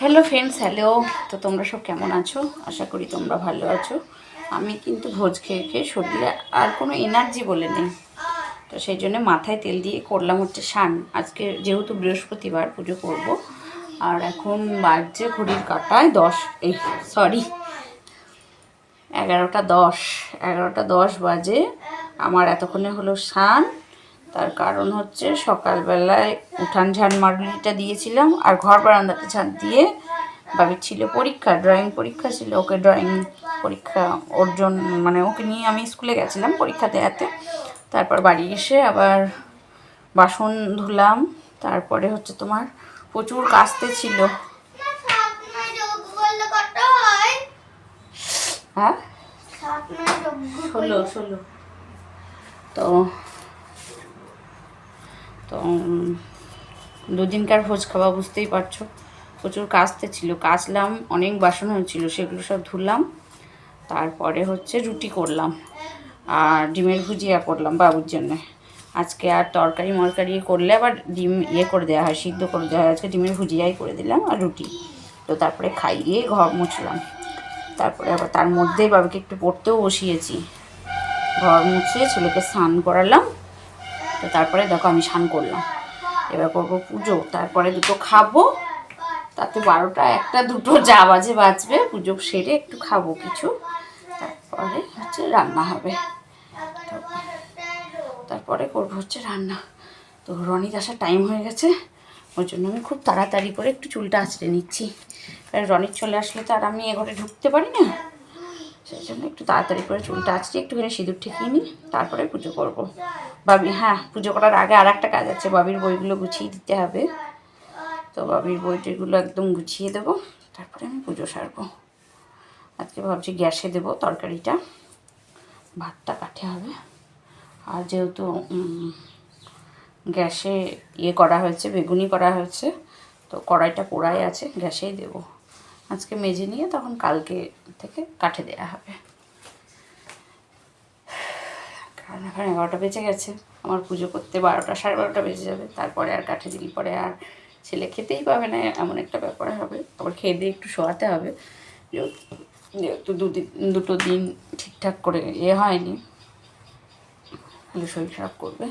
Hello friends hello তো তোমরা সব কেমন আছো? আশা করি তোমরা ভালো আছো। আমি কিন্তু ভোজ খেয়ে খেয়ে শরীরে আর কোনো এনার্জি বলে নেই। তো সেই জন্য মাথায় তেল দিয়ে করলাম হচ্ছে শান আজকে যেহেতু বৃহস্পতিবার পুজো করব, আর এখন বাজছে ঘড়ির কাটায় দশ এই সরি এগারোটা দশ। এগারোটা দশ বাজে। আমার এতক্ষণে হলো স্নান। তার কারণ হচ্ছে সকালবেলায় উঠান ঝাড় মারুলিটা দিয়েছিলাম আর ঘর বারান্দাটা ঝাড় দিয়ে বাবির ছিল পরীক্ষা ড্রয়িং পরীক্ষা ছিল। ওকে ড্রয়িং পরীক্ষা ওর জন্য মানে ওকে নিয়ে আমি স্কুলে গেছিলাম পরীক্ষা দেওয়াতে তারপর বাড়ি এসে আবার বাসন ধুলাম। তারপরে হচ্ছে তোমার প্রচুর কাস্তে ছিল। হ্যাঁ? ষোলো ষোলো তো তো দুদিনকার ভোজ খাওয়া বুঝতেই পারছ। প্রচুর কাচতে ছিল। কাচলাম, অনেক বাসন হয়েছিল, সেগুলো সব ধুলাম। তারপরে হচ্ছে রুটি করলাম আর ডিমের ভুজিয়া করলাম বাবুর জন্য। আজকে আর তরকারি মরকারি করলে আবার ডিম ইয়ে করে দেওয়া হয়, সিদ্ধ করে দেওয়া হয়। আজকে ডিমের ভুজিয়াই করে দিলাম আর রুটি। তো তারপরে খাইয়ে ঘর মুছলাম। তারপরে আবার তার মধ্যেই বাবাকে একটু পড়তেও বসিয়েছি। ঘর মুছে ছেলেকে স্নান করালাম। তো তারপরে দেখো আমি স্নান করলাম। এবার করব পুজো, তারপরে দুটো খাব। তাতে বারোটা, একটা, দুটো, যা বাজে বাজবে, পুজো সেরে একটু খাব কিছু। তারপরে হচ্ছে রান্না হবে। তো তারপরে করব হচ্ছে রান্না। তো রনিত আসার টাইম হয়ে গেছে, ওই জন্য আমি খুব তাড়াতাড়ি করে একটু চুলটা আঁচড়ে নিচ্ছি। কারণ রনিত চলে আসলে তো আর আমি এ ঘরে ঢুকতে পারি না। সেই জন্য একটু তাড়াতাড়ি করে চুলটা আঁচড়ে একটুখানি সিঁদুর ঠেকিয়ে নিই, তারপরে পুজো করব। বাবি হ্যাঁ পুজো করার আগে আর একটা কাজ আছে বাবির বইগুলো গুছিয়ে দিতে হবে। তো বাবির বইটিগুলো একদম গুছিয়ে দেবো, তারপরে আমি পুজো সারবো। আজকে ভাবছি গ্যাসে দেবো তরকারিটা, ভাতটা কাঠে হবে। আর যেহেতু গ্যাসে ইয়ে করা হয়েছে, বেগুনি করা হয়েছে, তো কড়াইটা পোড়াই আছে, গ্যাসেই দেবো। আজকে মেজে নিয়ে তখন কালকে থেকে কাঠে দেওয়া হবে। কারণ এখন এগারোটা বেজে গেছে। আমার পুজো করতে বারোটা, সাড়ে বারোটা বেজে যাবে। তারপরে আর কাঠে দিলে পরে আর ছেলে খেতেই পাবে না, এমন একটা ব্যাপার হবে। আবার খেয়ে দিয়ে একটু শোয়াতে হবে। যেহেতু দুদিন, দুটো দিন ঠিকঠাক করে ইয়ে হয়নি, তাহলে শরীর খারাপ করবে।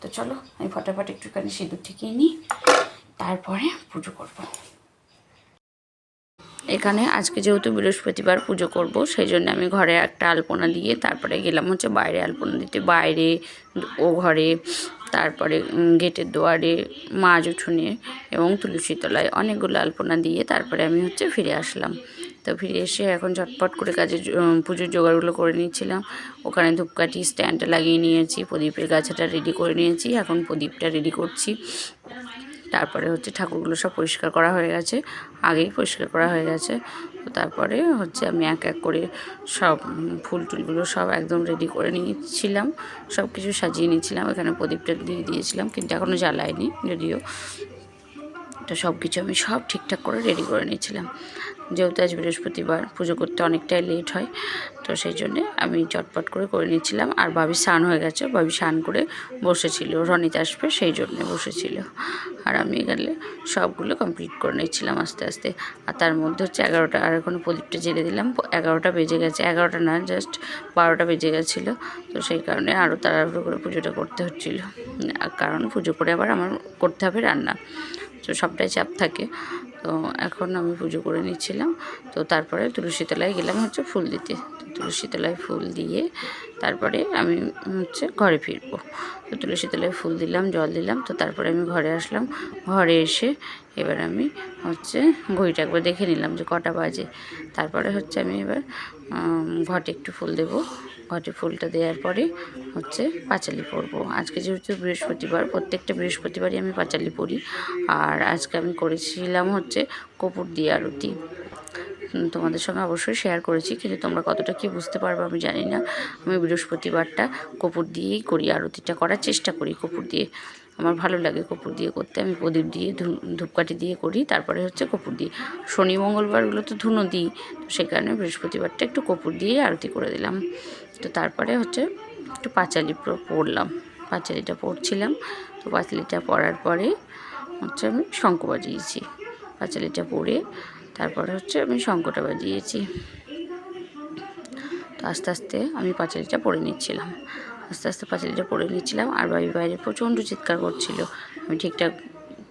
তো চলো, আমি ফটাফট একটুখানি সিঁদুর ঠিকিয়ে নিই। তারপরে পুজো করব। এখানে আজকে যেহেতু বৃহস্পতিবার পুজো করব, সেই জন্য আমি ঘরে একটা আলপনা দিয়ে তারপরে গেলাম হচ্ছে বাইরে আলপনা দিতে। বাইরে ও ঘরে, তারপরে গেটের দুয়ারে মাছ উঠোনে এবং তুলসী তলায় অনেকগুলো আলপনা দিয়ে তারপরে আমি হচ্ছে ফিরে আসলাম। তো ফিরে এসে এখন ঝটপট করে কাজে পুজোর জোগাড়গুলো করে নিচ্ছিলাম। ওখানে ধূপকাঠি স্ট্যান্ডে লাগিয়ে নিয়েছি, প্রদীপের গাছাটা রেডি করে নিয়েছি, এখন প্রদীপটা রেডি করছি। তারপরে হচ্ছে ঠাকুরগুলো সব পরিষ্কার করা হয়ে গেছে, আগেই পরিষ্কার করা হয়ে গেছে। তো তারপরে হচ্ছে আমি এক এক করে সব ফুল টুলগুলো সব একদম রেডি করে নিয়েছিলাম সব কিছু সাজিয়ে নিয়েছিলাম। এখানে প্রদীপটা দিয়ে দিয়েছিলাম, কিন্তু এখনও জ্বালায়নি, যদিও। তো সব কিছু আমি সব ঠিকঠাক করে রেডি করে নিয়েছিলাম। যেহেতু আজ বৃহস্পতিবার, পুজো করতে অনেকটাই লেট হয়, তো সেই জন্যে আমি চটপট করে করে নিয়েছিলাম আর বাবি স্নান হয়ে গেছে বাবি স্নান করে বসেছিল, রনিত আসবে সেই জন্যে বসেছিল। আর আমি গেলে সবগুলো কমপ্লিট করে নিচ্ছিলাম আস্তে আস্তে। আর তার মধ্যে হচ্ছে এগারোটা, আর এখন প্রদীপটা জেলে দিলাম, এগারোটা বেজে গেছে। এগারোটা না জাস্ট বারোটা বেজে গেছিল, তো সেই কারণে আরও তাড়াহুড়ো করে পুজোটা করতে হচ্ছিল। কারণ পুজো করে আবার আমার করতে হবে রান্না, তো সবটাই চাপ থাকে। তো এখন আমি পুজো করে নিচ্ছিলাম। তো তারপরে তুলসী তলায় গেলাম হচ্ছে ফুল দিতে। তো তুলসী তলায় ফুল দিয়ে তারপরে আমি হচ্ছে ঘরে ফিরবো। তো তুলসী তলায় ফুল দিলাম, জল দিলাম, তো তারপরে আমি ঘরে আসলাম। ঘরে এসে এবার আমি হচ্ছে ঘড়িটা একবার দেখে নিলাম যে কটা বাজে। তারপরে হচ্ছে আমি এবার ঘটে একটু ফুল দেবো। ঘটে ফুলটা দেওয়ার পরে হচ্ছে পাঁচালি পরব। আজকে যেহেতু বৃহস্পতিবার, প্রত্যেকটা বৃহস্পতিবারই আমি পাঁচালি পড়ি আর আজকে আমি করেছিলাম হচ্ছে কপুর দিয়ে আরতি। তোমাদের সঙ্গে অবশ্যই শেয়ার করেছি, কিন্তু তোমরা কতটা কি বুঝতে পারবে আমি জানি না। আমি বৃহস্পতিবারটা কপুর দিয়েই করি, আরতিটা করার চেষ্টা করি কপুর দিয়ে। আমার ভালো লাগে কপুর দিয়ে করতে। আমি প্রদীপ দিয়ে ধূপকাঠি দিয়ে করি, তারপরে হচ্ছে কপুর দিয়ে শনি, মঙ্গলবারগুলো তো ধুনো দিই সেই কারণে বৃহস্পতিবারটা একটু কপুর দিয়ে আরতি করে দিলাম। তো তারপরে হচ্ছে একটু পাঁচালি পড়লাম। পাঁচালিটা পড়ছিলাম। তো পাঁচালিটা পড়ার পরে হচ্ছে আমি শঙ্খ বাজিয়েছি। পাঁচালিটা পড়ে তারপরে হচ্ছে আমি শঙ্কটা বাজিয়েছি। তো আস্তে আস্তে আমি পাঁচালিটা পড়ে নিচ্ছিলাম। আস্তে আস্তে পাঁচালিটা পড়ে নিচ্ছিলাম আর বাড়ি বাইরে প্রচণ্ড চিৎকার করছিল। আমি ঠিকঠাক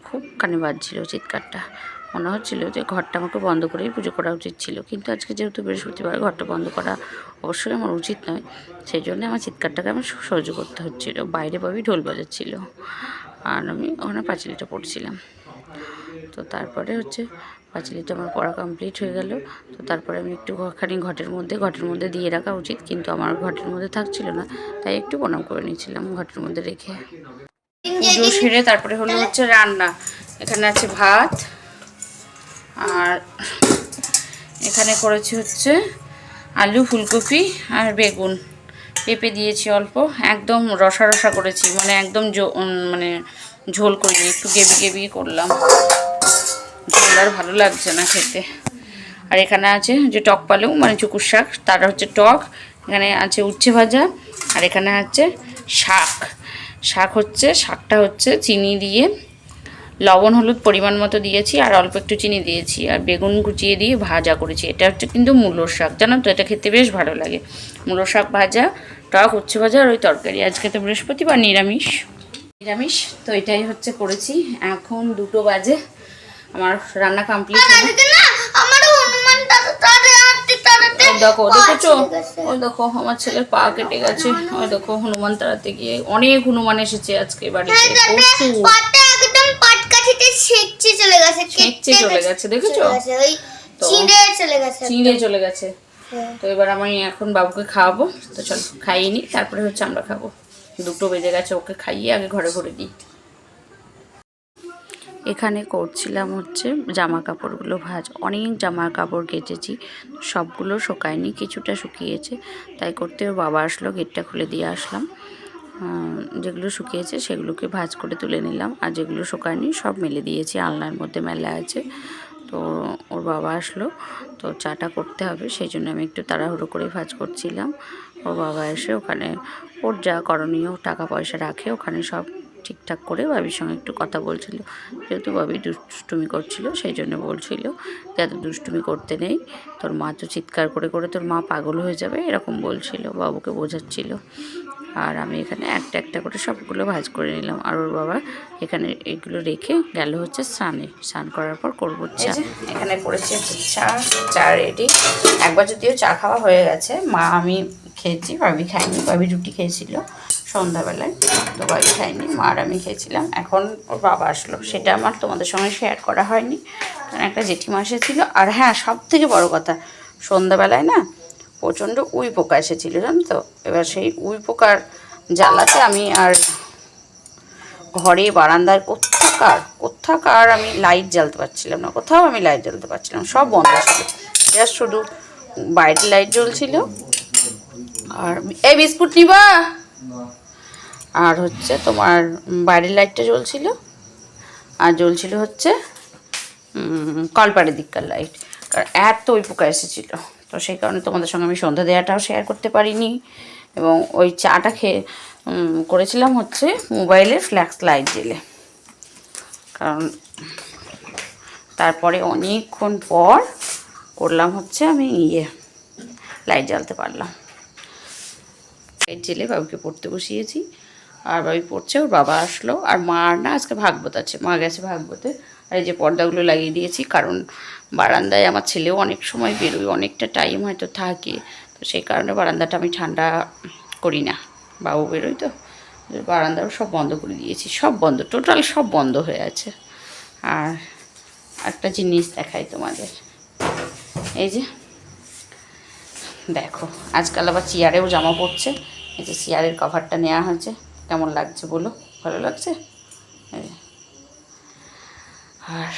খুব কানে বাজছিল চিৎকারটা। মনে হচ্ছিল যে ঘরটা আমাকে বন্ধ করেই পুজো করা উচিত ছিল। কিন্তু আজকে যেহেতু বৃহস্পতিবার ঘরটা বন্ধ করা অবশ্যই আমার উচিত নয় সেই জন্য আমার চিৎকারটাকে আমার সহ্য করতে হচ্ছিল। বাইরে পাবি ঢোল বাজাচ্ছিল আর আমি ওখানে পাঁচিলিটা পড়ছিলাম। তো তারপরে হচ্ছে পাঁচিলিটা আমার পড়া কমপ্লিট হয়ে গেল। তো তারপরে আমি একটু খানি ঘটের মধ্যে ঘটের মধ্যে দিয়ে রাখা উচিত কিন্তু আমার ঘটের মধ্যে থাকছিল না তাই একটু প্রণাম করে নিয়েছিলাম ঘটের মধ্যে রেখে। পুজো সেরে তারপরে হলো হচ্ছে রান্না। এখানে আছে ভাত আর এখানে করেছি হচ্ছে আলু, ফুলকপি আর বেগুন। পেঁপে দিয়েছি অল্প। একদম রসা রসা করেছি মানে একদম মানে ঝোল করিনি, একটু গেবি গেবি করলাম। ঝোল আর ভালো লাগছে না খেতে। আর এখানে আছে যে টক পালেও মানে চুকুর শাক, তার হচ্ছে টক, এখানে আছে উচ্ছে ভাজা, আর এখানে আছে শাক। শাক হচ্ছে, শাকটা হচ্ছে চিনি দিয়ে লবণ হলুদ পরিমাণ মতো দিয়েছি আর অল্প একটু চিনি দিয়েছি আর বেগুন কুচিয়ে দিয়ে ভাজা করেছি। এটা হচ্ছে কিন্তু মূলোর শাক। জানো তো এটা খেতে বেশ ভালো লাগে। মূলো শাক ভাজা টক উচ্ছে ভাজা আর ওই তরকারি। আজকে তো বৃহস্পতিবার নিরামিষ। নিরামিষ তো এটাই হচ্ছে করেছি। এখন দুটো বাজে। আমার রান্না কমপ্লিট হলো। দেখো দেখেছ? ওই দেখো আমার ছেলের পা কেটে গেছে। ওই দেখো হনুমান তাড়াতে গিয়ে অনেক হনুমান এসেছে আজকে বাড়িতে। হ্যাঁ, প্রচুর। ছেঁচে চলে গেছে ছেঁচে চলে গেছে, দেখেছ? চিঁড়ে চলে গেছে চিংড়ে চলে গেছে। হ্যাঁ। তো এবার আমি এখন বাবুকে খাওয়াবো তো চল খাইয়ে নিই তারপরে হচ্ছে আমরা খাব। দুটো বেজে গেছে ওকে খাইয়ে আগে ঘরে ভরে দিই। এখানে করছিলাম হচ্ছে জামা কাপড়গুলো ভাজ অনেক জামা কাপড় কেটেছি সবগুলো শুকায়নি কিছুটা শুকিয়েছে তাই করতে বাবা আসলো গেটটা খুলে দিয়ে আসলাম। যেগুলো শুকিয়েছে সেগুলোকে ভাজ করে তুলে নিলাম। আর যেগুলো শুকায়নি সব মেলে দিয়েছি। আলনার মধ্যে মেলা আছে। তো ওর বাবা আসলো। তো চাটা করতে হবে। সেই জন্য আমি একটু তাড়াহুড়ো করে ভাজ করছিলাম। ওর বাবা এসে ওখানে ওর যা করণীয় টাকা পয়সা রাখে, ওখানে সব ঠিকঠাক করে বাবির সঙ্গে একটু কথা বলছিল। যেহেতু বাবি দুষ্টুমি করছিল, সেই জন্য বলছিল যে, এত দুষ্টুমি করতে নেই। তোর মা তো চিৎকার করে করে তোর মা পাগল হয়ে যাবে। এরকম বলছিল, বাবুকে বোঝাচ্ছিল। আর আমি এখানে একটা একটা করে সবগুলো ভাজ করে নিলাম। আর ওর বাবা এখানে এগুলো রেখে গেল হচ্ছে স্নানে। স্নান করার পর করব চা। এখানে করেছি চা চা রেডি একবার যদিও চা খাওয়া হয়ে গেছে মা আমি খেয়েছি ভাবি খাইনি ভাবি রুটি খেয়েছিল সন্ধ্যাবেলায় তো ভাবি খাইনি মা আর আমি খেয়েছিলাম। এখন ওর বাবা আসলো সেটা আমার তোমাদের সঙ্গে শেয়ার করা হয়নি। কারণ একটা জেঠিমা এসেছিল। আর হ্যাঁ সব থেকে বড় কথা সন্ধ্যাবেলায় না প্রচণ্ড উই পোকা এসেছিল, জানো তো? এবার সেই উই পোকার জ্বালাতে আমি আর ঘরে বারান্দায় কোথাকার কোথাকার আমি লাইট জ্বালতে পারছিলাম না, কোথাও আমি লাইট জ্বালতে পারছিলাম, সব বন্ধ ছিল। জাস্ট শুধু বাইরের লাইট জ্বলছিল। আর এই বিস্কুট নিবা? আর হচ্ছে তোমার বাইরের লাইটটা জ্বলছিল। আর জ্বলছিল হচ্ছে কলপাড়ের দিককার লাইট কারণ এত ওই পোকা এসেছিল। তো সেই কারণে তোমাদের সঙ্গে আমি সন্ধ্যা দেওয়াটাও শেয়ার করতে পারিনি। এবং ওই চাটা খেয়ে করেছিলাম হচ্ছে মোবাইলের ফ্ল্যাক্স লাইট জেলে কারণ তারপরে অনেকক্ষণ পর করলাম হচ্ছে আমি ইয়ে লাইট জ্বালতে পারলাম। লাইট জেলে বাবুকে পড়তে বসিয়েছি। আর বাবু পড়ছে, ওর বাবা আসলো। আর মার না, আজকে ভাগবত আছে, মা গেছে ভাগবতে। আর এই যে পর্দাগুলো লাগিয়ে দিয়েছি, কারণ বারান্দায় আমার ছেলেও অনেক সময় বেরোয়, অনেকটা টাইম হয়তো থাকে, তো সেই কারণে বারান্দাটা আমি ঠান্ডা করি না। বাবু বেরোয় তো, বারান্দাও সব বন্ধ করে দিয়েছি, সব বন্ধ টোটাল সব বন্ধ হয়ে আছে। আর একটা জিনিস দেখাই তোমাদের। এই যে, দেখো, আজকাল আবার চেয়ারেও জামা পড়ছে এই যে চেয়ারের কভারটা নেওয়া হয়েছে, কেমন লাগছে বলো, ভালো লাগছে। আর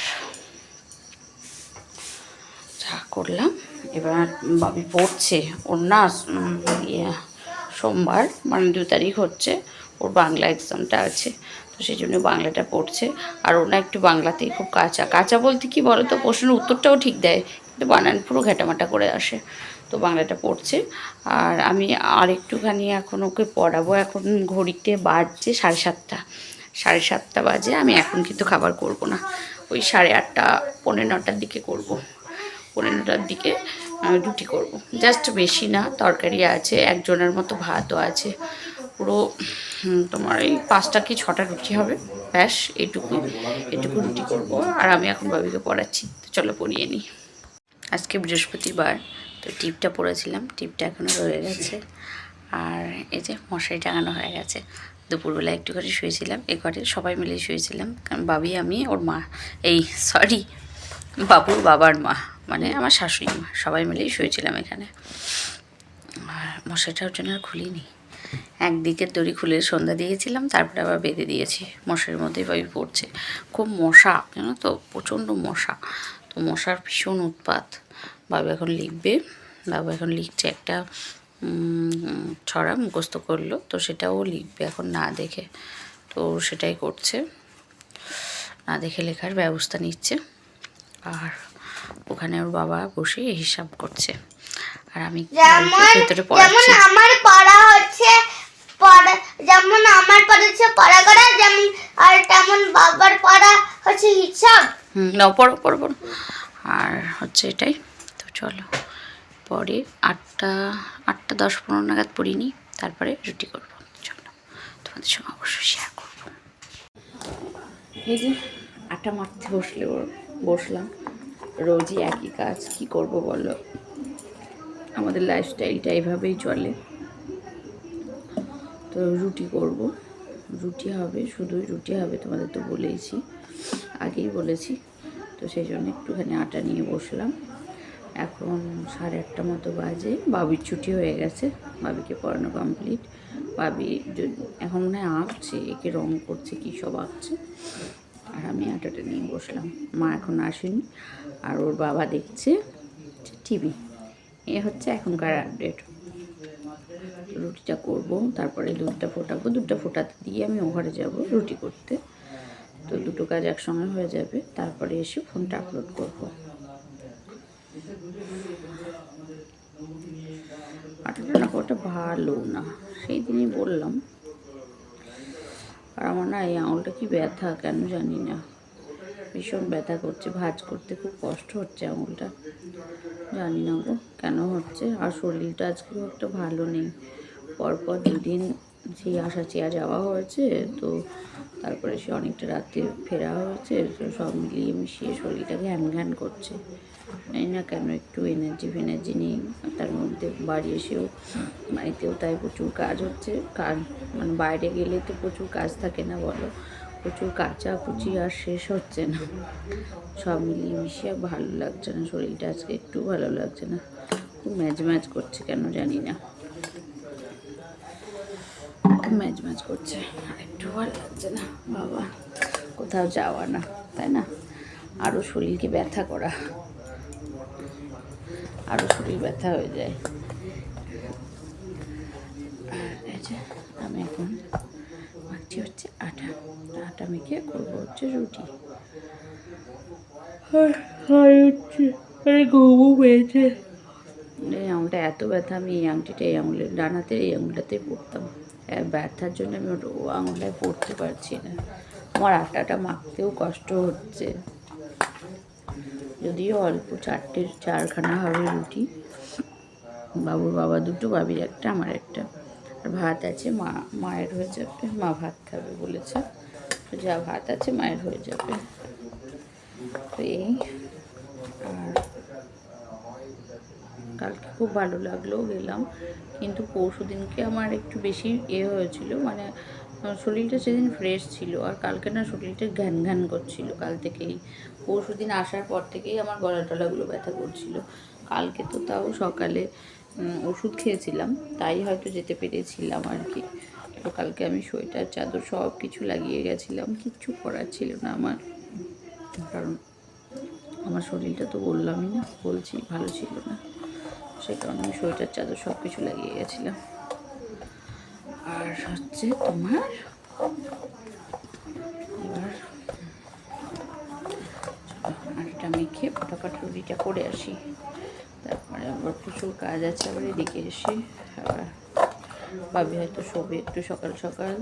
চা করলাম। এবার বাবি পড়ছে। ওর না ইয়ে সোমবার মানে দু তারিখ হচ্ছে। ওর বাংলা এক্সামটা আছে, তো সেই জন্য বাংলাটা পড়ছে। আর ওনা একটু বাংলাতেই খুব কাঁচা। কাঁচা বলতে কি বলো তো প্রশ্নের উত্তরটাও ঠিক দেয়। কিন্তু বানান পুরো ঘেটামাটা করে আসে। তো বাংলাটা পড়ছে। আর আমি আর একটুখানি এখন ওকে পড়াবো। এখন ঘড়িতে বাজছে সাড়ে সাতটা। সাড়ে সাতটা বাজে। আমি এখন কিন্তু খাবার করব না। ওই সাড়ে আটটা, পৌনে নটার দিকে করব। পৌনে নটার দিকে রুটি করব। জাস্ট বেশি না, তরকারি আছে, একজনের মতো ভাতও আছে। পুরো তোমার এই পাঁচটা কি ছটা রুটি হবে? ব্যাস এটুকু এটুকু রুটি করব। আর আমি এখন বাবিকে পড়াচ্ছি। তো চলো পড়িয়ে নিই। আজকে বৃহস্পতিবার, তো টিপটা পরেছিলাম টিপটা এখনও রয়ে গেছে। আর এই যে মশারি টাঙানো হয়ে গেছে। দুপুরবেলা একটুখানি শুয়েছিলাম, এ ঘরে সবাই মিলে শুয়েছিলাম। কারণ বাবি, আমি, ওর মা, এই সরি বাবুর বাবার মা মানে আমার শাশুড়ি মা, সবাই মিলেই শুয়েছিলাম এখানে। আর ওর জন্য আর খুলিনি। একদিকের দড়ি খুলে সন্ধ্যা দিয়েছিলাম, তারপরে আবার বেঁধে দিয়েছি। মশার মধ্যেই বাবি পড়ছে। খুব মশা, জানো তো, প্রচণ্ড মশা। তো মশার ভীষণ উৎপাত। বাবু এখন লিখবে, বাবু এখন লিখছে একটা ছড়া মুখস্থ করল তো সেটাও লিখবে এখন না দেখে। তো সেটাই করছে। না দেখে লেখার ব্যবস্থা নিচ্ছে। আর ওখানে ওর বাবা বসে হিসাব করছে। আর আমি ভেতরে পড়াচ্ছি। আমার পড়া হচ্ছে পড়া যেমন আমার পড়া হচ্ছে পড়া করা যেমন আর তেমন বাবার পড়া হচ্ছে হিসাব। হুম নাও পড়ো পড়ো পড়ো। আর হচ্ছে এটাই। তো চলো। পরে আটটা আটটা দশ পনেরো নাগাদ পড়িনি, তারপরে রুটি করব। চলো, তোমাদের সঙ্গে অবশ্যই শেয়ার করব। এই যে আটা মারতে বসলে বসলাম। রোজই একই কাজ, কি করব বলো? আমাদের লাইফস্টাইলটা এভাবেই চলে। তো রুটি করব। রুটি হবে, শুধুই রুটি হবে, তোমাদের তো বলেইছি, আগেই বলেছি। তো সেই জন্য একটুখানি আটা নিয়ে বসলাম। এখন সাড়ে আটটা মতো বাজে। বাবির ছুটি হয়ে গেছে। বাবিকে পড়ানো কমপ্লিট বাবি এখন মনে হয় আঁকছে একে রং করছে, কী সব আঁকছে আর আমি আটাটা নিয়ে বসলাম। মা এখন আসেনি। আর ওর বাবা দেখছে টিভি। এ হচ্ছে এখনকার আপডেট রুটিটা করব, তারপরে দুধটা ফোটাবো। দুধটা ফোটাতে দিয়ে আমি ও ঘরে যাব রুটি করতে। তো দুটো কাজ একসঙ্গে হয়ে যাবে। তারপরে এসে ফোনটা আপলোড করব। আটাটা ওটা ভালো না, সেই দিনই বললাম। আর আমার না এই আঙুলটা কি ব্যথা, কেন জানি না। ভীষণ ব্যথা করছে, ভাজ করতে খুব কষ্ট হচ্ছে আঙুলটা। জানি না গো, কেন হচ্ছে? আর শরীরটা আজকে একটা ভালো নেই। পরপর দুদিন সেই আসা চেয়া যাওয়া হয়েছে, তো তারপরে সে অনেকটা রাতে ফেরা হয়েছে, তো সব মিলিয়ে মিশিয়ে শরীরটা ঘ্যান ঘ্যান করছে। জানি না কেন? একটু এনার্জি ফেনার্জি নেই। তার মধ্যে বাড়ি এসেও বাড়িতেও তাই প্রচুর কাজ হচ্ছে। কাজ মানে বাইরে গেলে তো প্রচুর কাজ থাকে না বলো? প্রচুর কাঁচা কুচি আর শেষ হচ্ছে না। সব মিলিয়ে মিশিয়ে ভালো লাগছে না। শরীরটা আজকে একটু ভালো লাগছে না। খুব ম্যাচ ম্যাচ করছে কেন জানি না। খুব ম্যাচ ম্যাচ করছে। একটু ভালো লাগছে না। বাবা, কোথাও যাওয়া না, তাই না? আরও শরীরকে ব্যথা করা। আরও শরীর ব্যথা হয়ে যায়। আমি এখন মাখছি হচ্ছে আটা। আটা মেখে করব হচ্ছে রুটি। হচ্ছে ঘুমও পেয়েছে এই আঙুলটা এত ব্যথা আমি এই আংটিটা এই আঙুলের ডানাতে এই আঙুলটাতেই পড়তাম ব্যথার জন্য আমি ও আঙুলটায় পড়তে পারছি না। আমার আটাটা মাখতেও কষ্ট হচ্ছে। যদিও অল্প চারটের চারখানা হবে রুটি, বাবুর বাবা দুটো, বাবির একটা, আমার একটা। আর ভাত আছে, মা, মায়ের হয়ে যাবে, মা ভাত খাবে বলেছে। যা ভাত আছে, মায়ের হয়ে যাবে। তো এই, আর কালকে খুব ভালো লাগল, গেলাম। কিন্তু পরশু দিনকে আমার একটু বেশি এ হয়েছিল মানে শরীরটা সেদিন ফ্রেশ ছিল। আর কালকে না শরীরটা ঘ্যান ঘ্যান করছিল, কাল থেকেই। পরশু দিন আসার পর থেকেই আমার গলা টলাগুলো ব্যথা করছিল। কালকে তো তাও সকালে ওষুধ খেয়েছিলাম, তাই হয়তো যেতে পেরেছিলাম আর কি। তো কালকে আমি সোয়েটার, চাদর সব কিছু লাগিয়ে গেছিলাম, কিচ্ছু করার ছিল না আমার। কারণ আমার শরীরটা তো বললামই না, বলছি ভালো ছিল না। সেই কারণে আমি সোয়েটার, চাদর সব কিছু লাগিয়ে গেছিলাম। আর হচ্ছে তোমার এবার মেখে ফটাফট রুটিটা করে আসি। তারপরে আবার প্রচুর কাজ আছে, আবার এদিকে এসে আবার ভাবি হয়তো শোবে একটু সকাল সকাল।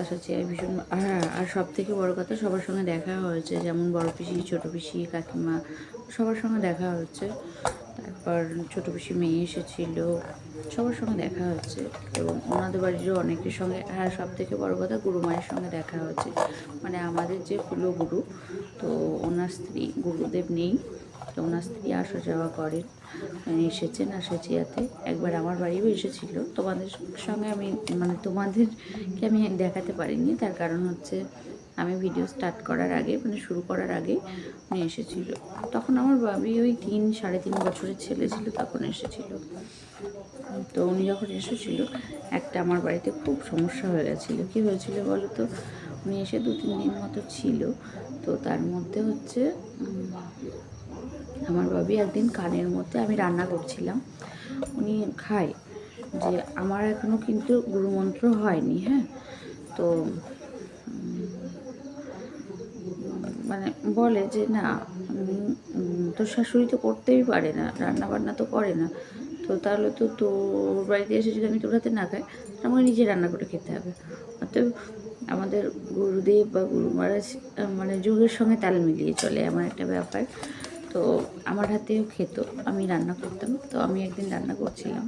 আশা চাই ভীষণ হ্যাঁ আর সব থেকে বড় কথা সবার সঙ্গে দেখা হয়েছে, যেমন বড় পিসি, ছোটো পিসি, কাকিমা, সবার সঙ্গে দেখা হয়েছে। তারপর ছোটো পিসি মেয়ে এসেছিল, সবার সঙ্গে দেখা হয়েছে। এবং ওনাদের বাড়িরও অনেকের সঙ্গে হ্যাঁ সব থেকে বড় কথা গুরু মায়ের সঙ্গে দেখা হয়েছে। মানে আমাদের যে কুলগুরু তো ওনার স্ত্রী গুরুদেব নেই, তো ওনার স্ত্রী আসা যাওয়া করেন এসেছেন আসাচিয়াতে। একবার আমার বাড়িও এসেছিল। তোমাদের সঙ্গে আমি মানে তোমাদেরকে আমি দেখাতে পারিনি। তার কারণ হচ্ছে আমি ভিডিও স্টার্ট করার আগে মানে শুরু করার আগে উনি এসেছিল। তখন আমার বাবি ওই তিন, সাড়ে তিন বছরের ছেলে ছিল, তখন এসেছিল। তো উনি যখন এসেছিল, একটা আমার বাড়িতে খুব সমস্যা হয়ে গেছিল। কী হয়েছিল বলো তো উনি এসে দু তিন দিন মতো ছিল। তো তার মধ্যে হচ্ছে আমার বাবি একদিন কানের মধ্যে আমি রান্না করছিলাম। উনি খায় যে আমার এখনও কিন্তু গুরুমন্ত্র হয়নি হ্যাঁ? তো মানে বলে যে না তোর শাশুড়ি তো করতেই পারে না রান্না বান্না তো করে না। তো তাহলে তো তোর বাড়িতে এসে যদি আমি তোর হাতে না খাই আমাকে নিজে রান্না করে খেতে হবে। অতএব আমাদের গুরুদেব বা গুরু মহারাজ মানে যুগের সঙ্গে তাল মিলিয়ে চলে এমন একটা ব্যাপার। তো আমার হাতেও খেত, আমি রান্না করতাম, তো আমি একদিন রান্না করছিলাম।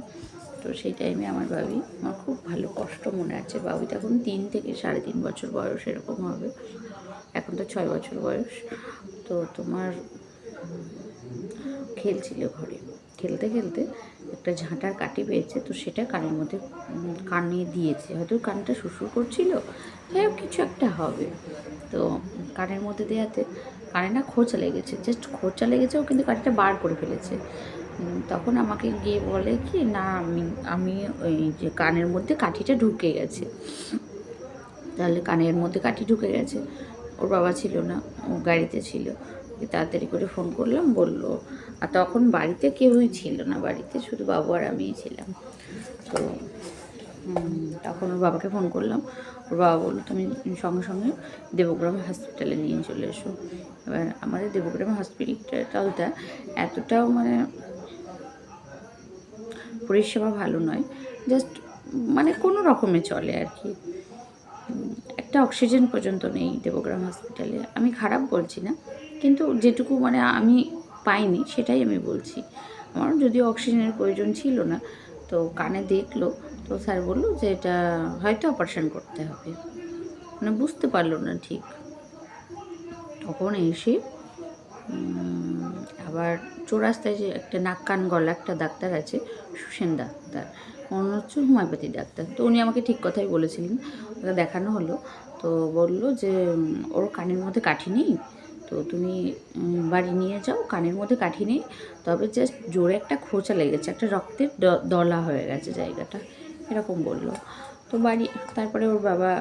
তো সেই টাইমে আমার বাবি আমার খুব ভালো কষ্ট মনে আছে বাবি তখন তিন থেকে সাড়ে তিন বছর বয়স এরকম হবে। এখন তো ছয় বছর বয়স। তো তোমার খেলছিল ঘরে। খেলতে খেলতে একটা ঝাঁটার কাঠি পেয়েছে, তো সেটা কানের মধ্যে কানে দিয়েছে। হয়তো কানটা শুশুর করছিল, যাই কিছু একটা হবে। তো কানের মধ্যে দেওয়াতে কানে না খোঁচা লেগেছে জাস্ট খোঁচা লেগেছে, ও কিন্তু কানটা বার করে ফেলেছে। তখন আমাকে গিয়ে বলে কি, না, আমি আমি ওই যে কানের মধ্যে কাঠিটা ঢুকে গেছে। তাহলে কানের মধ্যে কাঠি ঢুকে গেছে। ওর বাবা ছিল না, ও গাড়িতে ছিল। তাড়াতাড়ি করে ফোন করলাম, বলল, আর তখন বাড়িতে কেউই ছিল না, বাড়িতে শুধু বাবু আর আমিই ছিলাম। তো তখন ওর বাবাকে ফোন করলাম। ওর বাবা বলল, তুমি সঙ্গে সঙ্গে দেবগ্রাম হসপিটালে নিয়ে চলে এসো। এবার আমাদের দেবগ্রাম হসপিটালটা এতটাও মানে পরিষেবা ভালো নয় জাস্ট মানে কোনো রকমে চলে আর কি। একটা অক্সিজেন পর্যন্ত নেই দেবগ্রাম হসপিটালে আমি খারাপ বলছি না। কিন্তু যেটুকু মানে আমি পাইনি, সেটাই আমি বলছি। আমার যদিও অক্সিজেনের প্রয়োজন ছিল না, তো কানে দেখল, তো স্যার বলল যে এটা হয়তো অপারেশান করতে হবে। মানে বুঝতে পারল না ঠিক। তখন এসে আবার চৌরাস্তায় যে একটা নাক কান গলা একটা ডাক্তার আছে, সুসেন ডাক্তার, মনে হচ্ছে হোমিওপ্যাথি ডাক্তার। তো উনি আমাকে ঠিক কথাই বলেছিলেন। ওকে দেখানো হলো। তো বলল যে ওর কানের মধ্যে কাঠি নেই? তো তুমি বাড়ি নিয়ে যাও, কানের মধ্যে কাঠি নেই, তবে জাস্ট জোরে একটা খোঁচা লেগেছে, একটা রক্তের দলা হয়ে গেছে জায়গাটা, এরকম বলল। তো বাড়ি, তারপরে ওর বাবা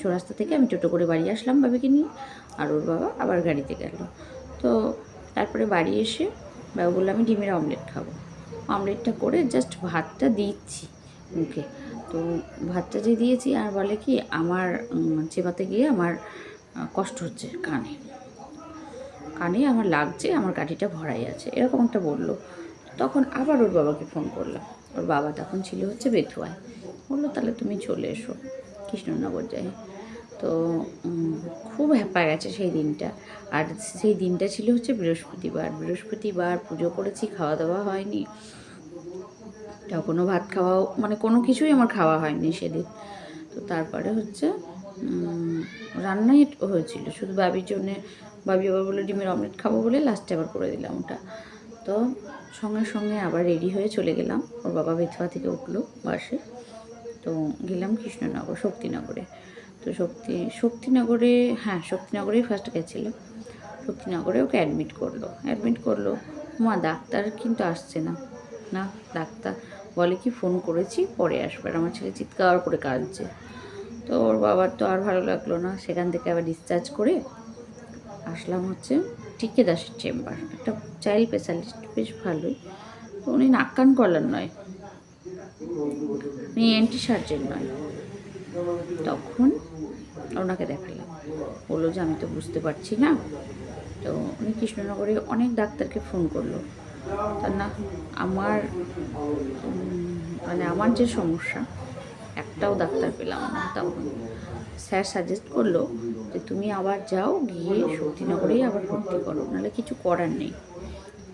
চৌরাস্তা থেকে আমি টোটো করে বাড়ি আসলাম বাবাকে নিয়ে, আর ওর বাবা আবার গাড়িতে গেল। তো তারপরে বাড়ি এসে বাবা বলল, আমি ডিমের অমলেট খাব। অমলেটটা করে জাস্ট ভাতটা দিচ্ছি মুখে। তো ভাতটা যে দিয়েছি, আর বলে কি, আমার চেপাতে গিয়ে আমার কষ্ট হচ্ছে কানে। কানে আমার লাগছে, আমার গাড়িটা ভরাই আছে। এরকম একটা বলল। তখন আবার ওর বাবাকে ফোন করলাম। ওর বাবা তখন ছিল হচ্ছে বেথুয়ায়। বলল, তাহলে তুমি চলে এসো কৃষ্ণনগর যাই। তো খুব হ্যাপা গেছে সেই দিনটা। আর সেই দিনটা ছিল হচ্ছে বৃহস্পতিবার। বৃহস্পতিবার পুজো করেছি খাওয়া দাওয়া হয়নি। তখনও ভাত খাওয়াও মানে কোনো কিছুই আমার খাওয়া হয়নি সেদিন। তো তারপরে হচ্ছে রান্নাই হয়েছিল। শুধু বাবির জন্যে বাবি আবার বলে ডিমের অমলেট খাব বলে লাস্টে আবার করে দিলাম ওটা। তো সঙ্গে সঙ্গে আবার রেডি হয়ে চলে গেলাম। ওর বাবা বেথুয়া থেকে উঠল বাসে। তো গেলাম কৃষ্ণনগর, শক্তিনগরে। তো শক্তি, শক্তিনগরে হ্যাঁ শক্তিনগরেই ফার্স্ট গেছিল। শক্তিনগরে ওকে অ্যাডমিট করল। অ্যাডমিট করল, মা, ডাক্তার কিন্তু আসছে না। না, ডাক্তার বলে কি ফোন করেছি, পরে আসবে। আর আমার ছেলে চিৎকার করে কাঁদছে। তো ওর বাবার তো আর ভালো লাগল না। সেখান থেকে আবার ডিসচার্জ করে আসলাম হচ্ছে টিকে দাসের চেম্বার একটা চাইল্ড স্পেশালিস্ট বেশ ভালোই। তো উনি নাক কান কলার নয়। উনি এন্টি সার্জেন নয়। তখন ওনাকে দেখালাম। বলল যে, আমি তো বুঝতে পারছি না। তো উনি কৃষ্ণনগরে অনেক ডাক্তারকে ফোন করল। তা না, আমার মানে আমার যে সমস্যা একটাও ডাক্তার পেলাম না। তখন স্যার সাজেস্ট করল যে, তুমি আবার যাও, গিয়ে শক্তিনগরেই আবার ভর্তি করো, নাহলে কিছু করার নেই।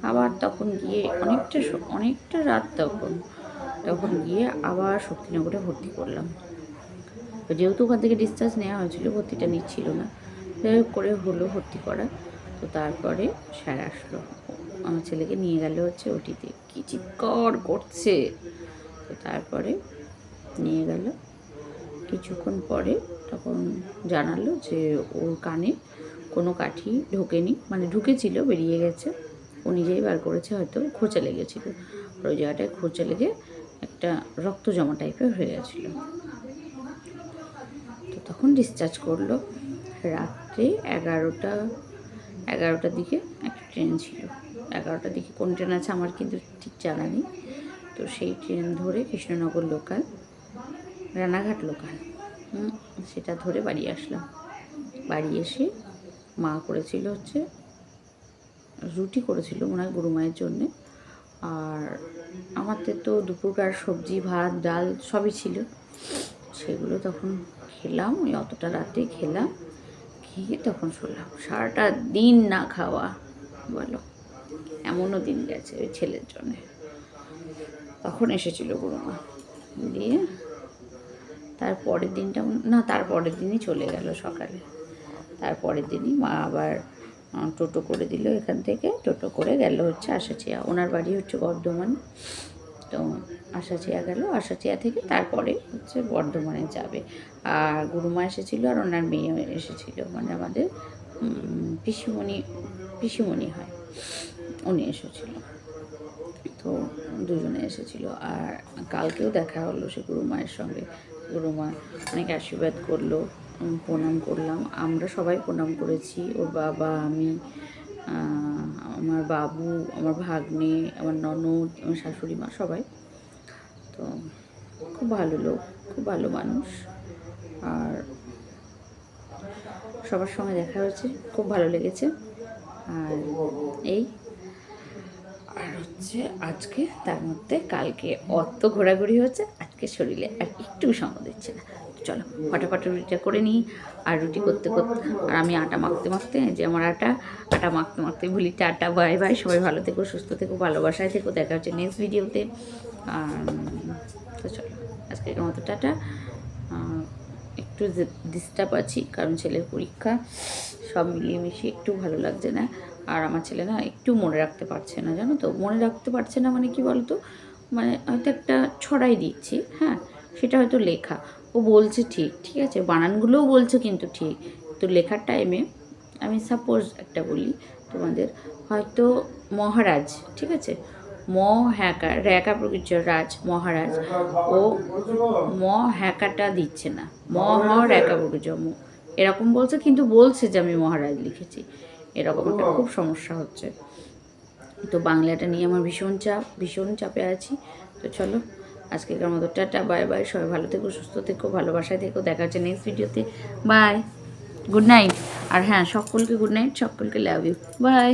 আবার তখন গিয়ে অনেকটা অনেকটা রাত তখন তখন গিয়ে আবার শক্তিনগরে ভর্তি করলাম। তো যেহেতু ওখান থেকে ডিসচার্জ নেওয়া হয়েছিল, ভর্তিটা নিচ্ছিল না। যাই করে হলো ভর্তি করা। তো তারপরে স্যার আসলো। আমার ছেলেকে নিয়ে গেল হচ্ছে ওটিতে। কি চিৎকর করছে! তো তারপরে নিয়ে গেল। কিছুক্ষণ পরে তখন জানালো যে ওর কানে কোনো কাঠি ঢোকেনি মানে ঢুকেছিল, বেরিয়ে গেছে। ও নিজেই বার করেছে, হয়তো খোঁচা লেগেছিল। ওই জায়গাটায় খোঁচা লেগে একটা রক্ত জমা টাইপের হয়ে গেছিল। তো তখন ডিসচার্জ করল। রাত্রে এগারোটা, এগারোটার দিকে একটা ট্রেন ছিল। এগারোটার দিকে, কোন ট্রেন আছে আমার কিন্তু ঠিক জানা নেই। তো সেই ট্রেন ধরে কৃষ্ণনগর লোকাল রানাঘাট লোকাল। সেটা ধরে বাড়ি আসলাম। বাড়ি এসে মা করেছিল হচ্ছে, রুটি করেছিল মনে হয় গুরু মায়ের জন্যে। আর আমাদের তো দুপুরকার সবজি, ভাত, ডাল সবই ছিল। সেগুলো তখন খেলাম, ওই অতটা রাতে খেলাম। খেয়ে তখন শুনলাম, সারাটা দিন না খাওয়া, বলো। এমনও দিন গেছে ওই ছেলের জন্যে। তখন এসেছিল গুরুমা দিয়ে তারপরের দিনটা মনে- না তারপরের দিনই চলে গেল সকালে। তারপরের দিনই মা আবার টোটো করে দিল এখান থেকে। টোটো করে গেল হচ্ছে আশাচিয়া। ওনার বাড়ি হচ্ছে বর্ধমান। তো আশাচিয়া গেল। আশাচিয়া থেকে তারপরে হচ্ছে বর্ধমানে যাবে। আর গুরুমা এসেছিল আর ওনার মেয়ে এসেছিল। মানে আমাদের পিসিমণি পিসিমণি হয়। উনি এসেছিল। তো দুজনে এসেছিল। আর কালকেও দেখা হলো সে গুরু মায়ের সঙ্গে। গুরু মা অনেক আশীর্বাদ করল প্রণাম করলাম। আমরা সবাই প্রণাম করেছি। ওর বাবা, আমি আমার বাবু, আমার ভাগ্নে, আমার ননদ, আমার শাশুড়ি মা সবাই। তো খুব ভালো লোক, খুব ভালো মানুষ। আর সবার সঙ্গে দেখা হয়েছে, খুব ভালো লেগেছে। আর এই আর হচ্ছে আজকে তার মধ্যে কালকে অত ঘোরাঘুরি হচ্ছে, আজকে শরীরে আর একটু সময় দিচ্ছে না। চলো, ফটাফট রুটিটা করে নিই আর রুটি করতে করতে, আর আমি আটা মাখতে মাখতে যে আমার আটা আটা মাখতে মাখতে ভুলি টাটা, বাই বাই, সবাই ভালো থেকো, সুস্থ থেকো, ভালোবাসায় থেকো, দেখা হচ্ছে নেক্সট ভিডিওতে আর তো চলো, আজকের মতো টাটা। একটু ডিস্টার্ব আছি, কারণ ছেলের পরীক্ষা, সব মিলিয়ে মিশিয়ে একটু ভালো লাগছে না। আর আমার ছেলে না একটু মনে রাখতে পারছে না, জানো তো? মনে রাখতে পারছে না মানে কি বলতো? মানে হয়তো একটা ছড়াই দিচ্ছি হ্যাঁ? সেটা হয়তো লেখা। ও বলছে ঠিক ঠিক আছে? বানানগুলোও বলছে কিন্তু ঠিক। তো লেখার টাইমে আমি সাপোজ একটা বলি তোমাদের, হয়তো মহারাজ, ঠিক আছে? ম হ্যাকা র্যাকা প্রকৃতির রাজ, মহারাজ। ও ম হ্যাকাটা দিচ্ছে না। ম হ র্যাকা প্রকৃতির এরকম বলছে, কিন্তু বলছে যে আমি মহারাজ লিখেছি। এরকম একটা খুব সমস্যা হচ্ছে। তো বাংলাটা নিয়ে আমার ভীষণ চাপ ভীষণ চাপে আছি। তো চলো আজকের মতো টাটা বাই বাই। সবাই ভালো থেকো সুস্থ থেকো ভালোবাসায় থেকো। দেখা হচ্ছে নেক্সট ভিডিওতে বাই গুড নাইট আর হ্যাঁ সকলকে গুড নাইট সকলকে লাভ ইউ বাই